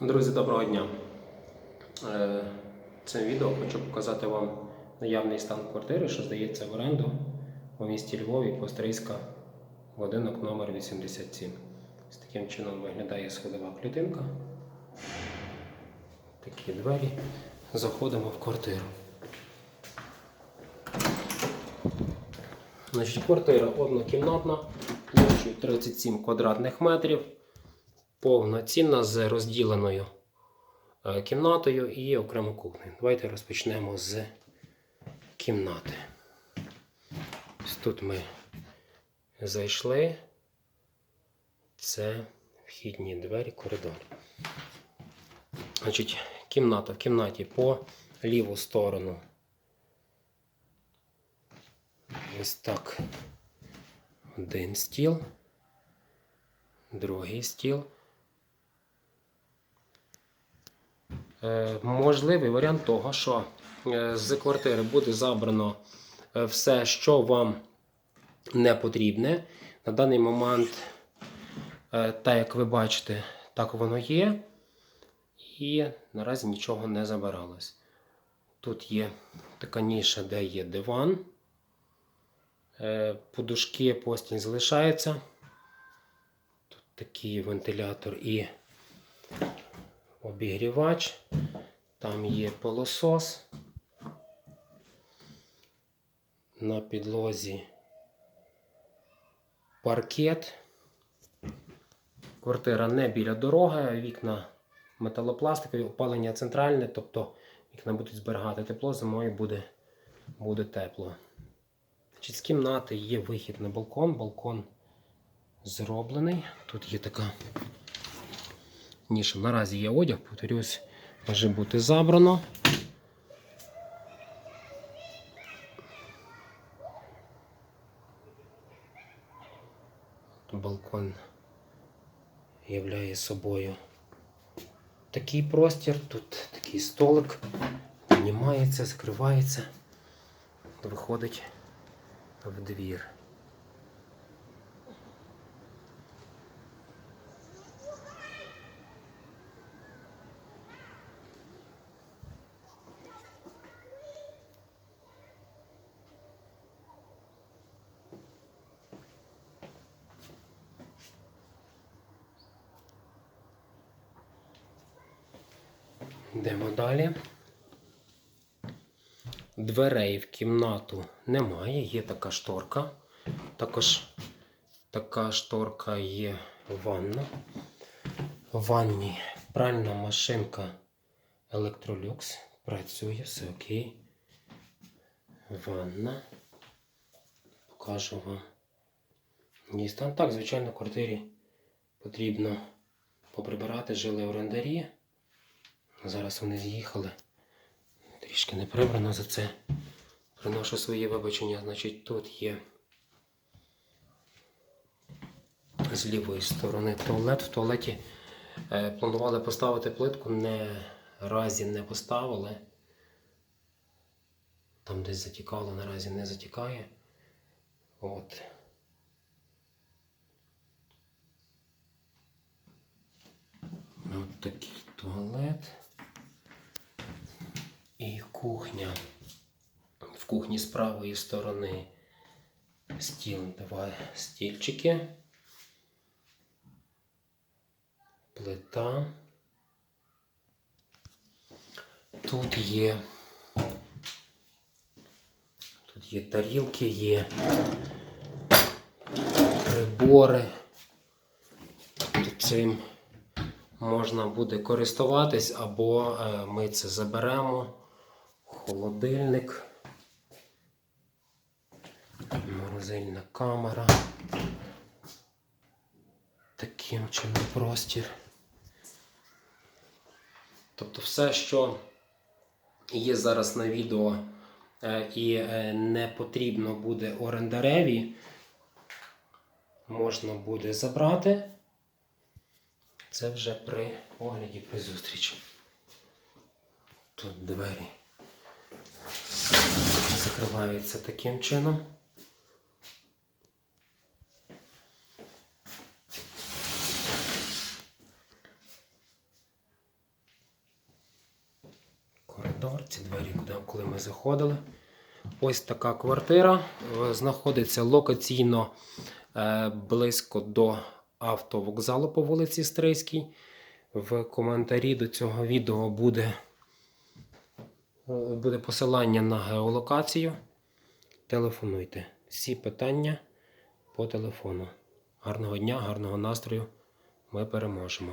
Друзі, доброго дня! Е, Цим відео хочу показати вам наявний стан квартири, що здається в оренду у місті Львові, Пострийська, будинок номер 87. З таким чином виглядає сходова клітинка. Такі двері. Заходимо в квартиру. Значить, квартира однокімнатна, площею 37 квадратних метрів повноцінна з розділеною е, кімнатою і окремо кухнею. Давайте розпочнемо з кімнати. Ось тут ми зайшли. Це вхідні двері, коридор. Значить, кімната в кімнаті по ліву сторону. Ось так. Один стіл, другий стіл. Можливий варіант того, що е, з квартири буде забрано е, все, що вам не потрібне. На даний момент, е, так як ви бачите, так воно є. І наразі нічого не забиралось. Тут є така ніша, де є диван. Е, Подушки, постіль залишається. Тут такий вентилятор і обігрівач. Там є пилосос. На підлозі паркет. Квартира не біля дороги, вікна металопластикові, опалення центральне, тобто вікна будуть зберігати тепло, зимою буде, буде тепло. Значить, з кімнати є вихід на балкон. Балкон зроблений. Тут є така ніша. Наразі є одяг, повторюсь, може бути забрано. Балкон являє собою такий простір, тут такий столик, піднімається, закривається, виходить в двір. Йдемо далі. Дверей в кімнату немає, є така шторка. Також така шторка є ванна. В ванні пральна машинка Electrolux. Працює, все окей. Ванна. Покажу вам. Її стан. Так, звичайно, в квартирі потрібно поприбирати, жили орендарі. Зараз вони з'їхали. Трішки не прибрано за це. Приношу свої вибачення. Значить, тут є з лівої сторони туалет. В туалеті е, планували поставити плитку, не разі не поставили. Там десь затікало, наразі не затікає. От. От такий туалет. І кухня. В кухні з правої сторони стіл, два стільчики. Плита. Тут є. Тут є тарілки, є прибори. Цим можна буде користуватись, або е, ми це заберемо. Холодильник. Морозильна камера. Таким чином простір. Тобто все, що є зараз на відео е, і е, не потрібно буде орендареві, можна буде забрати. Це вже при огляді при зустрічі. Тут двері закривається таким чином. Коридор, ці двері, коли ми заходили. Ось така квартира е, знаходиться локаційно е, близько до автовокзалу по вулиці Стрийській. В коментарі до цього відео буде буде посилання на геолокацію. Телефонуйте. Всі питання по телефону. Гарного дня, гарного настрою. Ми переможемо.